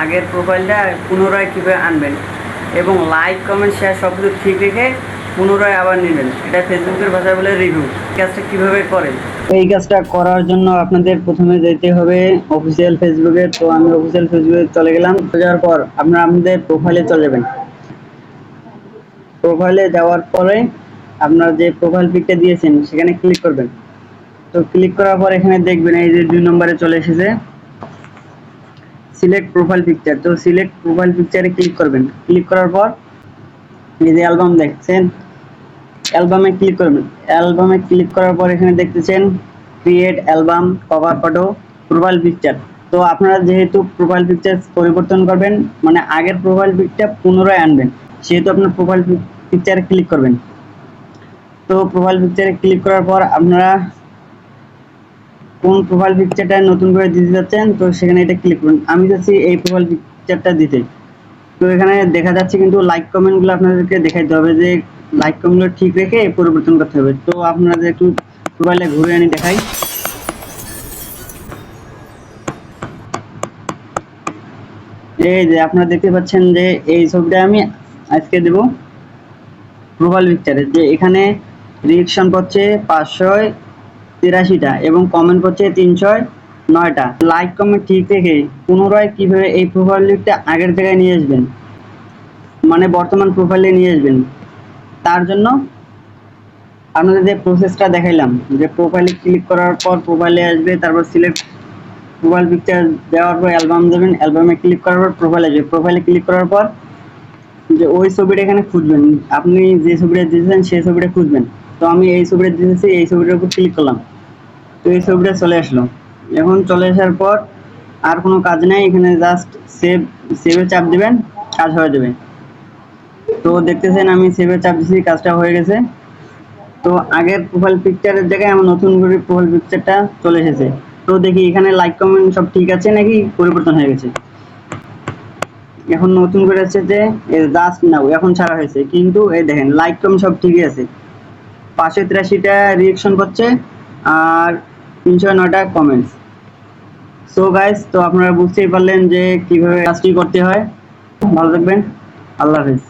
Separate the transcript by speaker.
Speaker 1: আগের প্রোফাইলটা পুনরায় কীভাবে আনবেন এবং লাইক কমেন্ট শেয়ার সব কিছু ঠিক রেখে পুনরায় আবার নেবেন। এটা ফেসবুকের ভাষায় বলে রিভিউ কাজটা কীভাবে করেন? এই কাজটা করার জন্য আপনাদের প্রথমে যেতে হবে অফিসিয়াল ফেসবুকে তো আমি অফিসিয়াল ফেসবুকে চলে গেলাম। যাওয়ার পর আপনারা আপনাদের প্রোফাইলে চলে যাবেন। প্রোফাইলে যাওয়ার পরে আপনারা যে প্রোফাইল পিকটা দিয়েছেন, সেখানে ক্লিক করবেন। তো ক্লিক করার পর এখানে দেখবেন, এই যে দুই নম্বরে চলে এসেছে। সিলেক্ট প্রোফাইল পিকচার তো সিলেক্ট প্রোফাইল পিকচারে ক্লিক করবেন। ক্লিক করার পর এই যে অ্যালবাম দেখছেন অ্যালবামে ক্লিক করবেন। অ্যালবামে ক্লিক করার পর এখানে দেখতেছেন create album cover photo profile picture তো আপনারা যেহেতু প্রোফাইল পিকচার পরিবর্তন করবেন মানে আগের প্রোফাইল পিকচার পুনরায় আনবেন, সেহেতু আপনার প্রোফাইল পিকচারে ক্লিক করবেন। তো প্রোফাইল পিকচারে ক্লিক করার পর আপনারা কোন প্রোফাইল পিকচারটা নতুন করে দিতে যাচ্ছেন, তো সেখানে এটা ক্লিক করুন। আমি যাচ্ছি এই প্রোফাইল পিকচারটা দিতে। তো এখানে দেখা যাচ্ছে কিন্তু লাইক কমেন্টগুলো আপনাদেরকে দেখাইতে হবে যে লাইক কমেন্টগুলো ঠিক রেখে পরিবর্তন করতে হবে। তো আপনাদের একটু প্রোফাইলে ঘুরে আনি দেখাই। এই যে আপনারা দেখতে পাচ্ছেন যে এই ছবিটা আমি আজকে দেব প্রোফাইল পিকচারে যে এখানে রিয়েকশন পড়ছে পাঁচশো তিরাশিটা এবং কমেন্ট করছে তিনশো নয়টা। লাইক কমেন্ট ঠিক রেখে পুনরায় কীভাবে এই প্রোফাইল লিকটা আগের জায়গায় নিয়ে আসবেন? মানে বর্তমান প্রোফাইলে নিয়ে আসবেন? তার জন্য আপনাদের যে প্রসেসটা দেখাইলাম, যে প্রোফাইলে ক্লিক করার পর প্রোফাইলে আসবে, তারপর সিলেক্ট প্রোফাইল পিকচার দেওয়ার পর অ্যালবাম দেবেন অ্যালবামে ক্লিক করার পর প্রোফাইলে আসবে। প্রোফাইলে ক্লিক করার পর যে ওই ছবিটা এখানে খুঁজবেন। আপনি যে ছবিটা দিয়েছেন সেই ছবিটা খুঁজবেন। তো আমি এই ছবিটা দিয়েছি, এই ছবিটার উপর ক্লিক করলাম। তো এই ছবিটা চলে আসলো। এখন চলে আসার পর আর কোনো কাজ নাই, এখানে জাস্ট সেভ সেভে চাপ দিবেন, কাজ হয়ে যাবে। তো দেখতেছেন আমি সেভে চাপ দিচ্ছি কাজটা হয়ে গেছে। তো আগের প্রোফাইল পিকচারের জায়গায় আমার নতুন করে প্রোফাইল পিকচারটা চলে এসেছে। তো দেখি এখানে লাইক কমেন্ট সব ঠিক আছে নাকি পরিবর্তন হয়ে গেছে? এখন নতুন করে আছে যে জাস্ট নাও এখন ছাড়া হয়েছে। কিন্তু এই দেখেন লাইক কমেন্ট সব ঠিকই আছে। পাঁচশো তিরাশিটা রিয়েকশন করছে, আর তিনশো নয়টা কমেন্টস সো গাইস তো আপনারা বুঝতেই পারলেন যে কীভাবে কাজটি করতে হয়। ভালো থাকবেন। আল্লাহ হাফিজ।